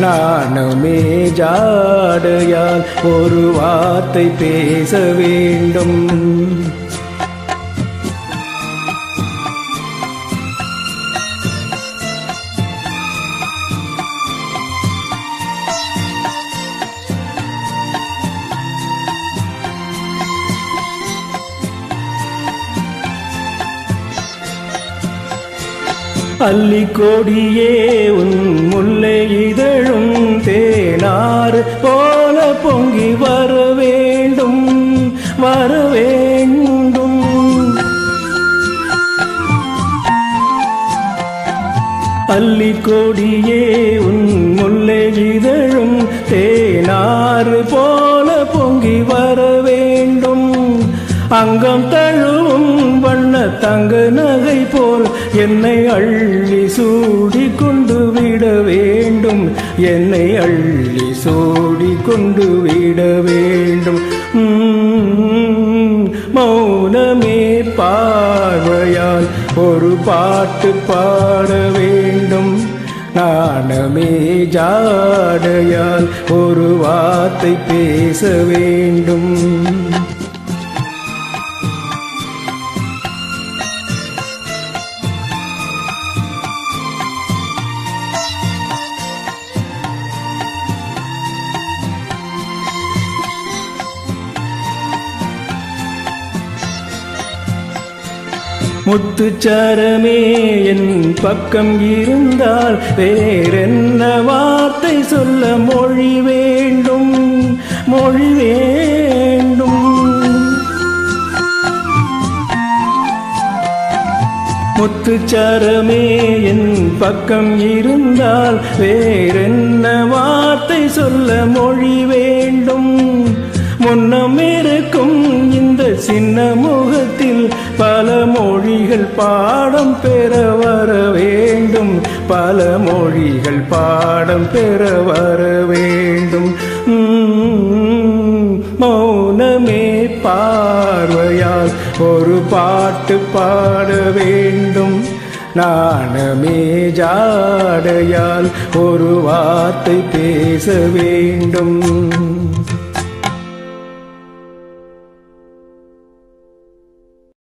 நாணமே ஜாடையால் ஒரு வார்த்தை பேச வேண்டும். அள்ளி கொடியே உன் முல்லை இதழும் தேனாறு போல பொங்கி வர வேண்டும் வர வேண்டும் அள்ளி கொடியே உன் முல்லை இதழும் அங்கம் தழுவும் வண்ண தங்க நகை போல் என்னை அள்ளி சூடி கொண்டு விட வேண்டும். என்னை அள்ளி சூடி கொண்டு விட வேண்டும். மௌனமே பார்வையால் ஒரு பாட்டு பாட வேண்டும். நாணமே ஜாடையால் ஒரு வார்த்தை பேச வேண்டும். முத்துச்சரமே என் பக்கம் இருந்தால் வேறென்ன வார்த்தை சொல்ல மொழி வேண்டும்? மொழி வேண்டும். முத்துச்சரமே என் பக்கம் இருந்தால் வேறென்ன வார்த்தை சொல்ல மொழி வேண்டும்? முன்னம் இருக்கும் இந்த சின்ன முகத்தில் மொழிகள் பாடம் பெற வர வேண்டும். பல மொழிகள் பாடம் பெற வர வேண்டும். மௌனமே பார்வையால் ஒரு பாட்டு பாட வேண்டும். நாணமே ஜாடையால் ஒரு வார்த்தை பேச வேண்டும்.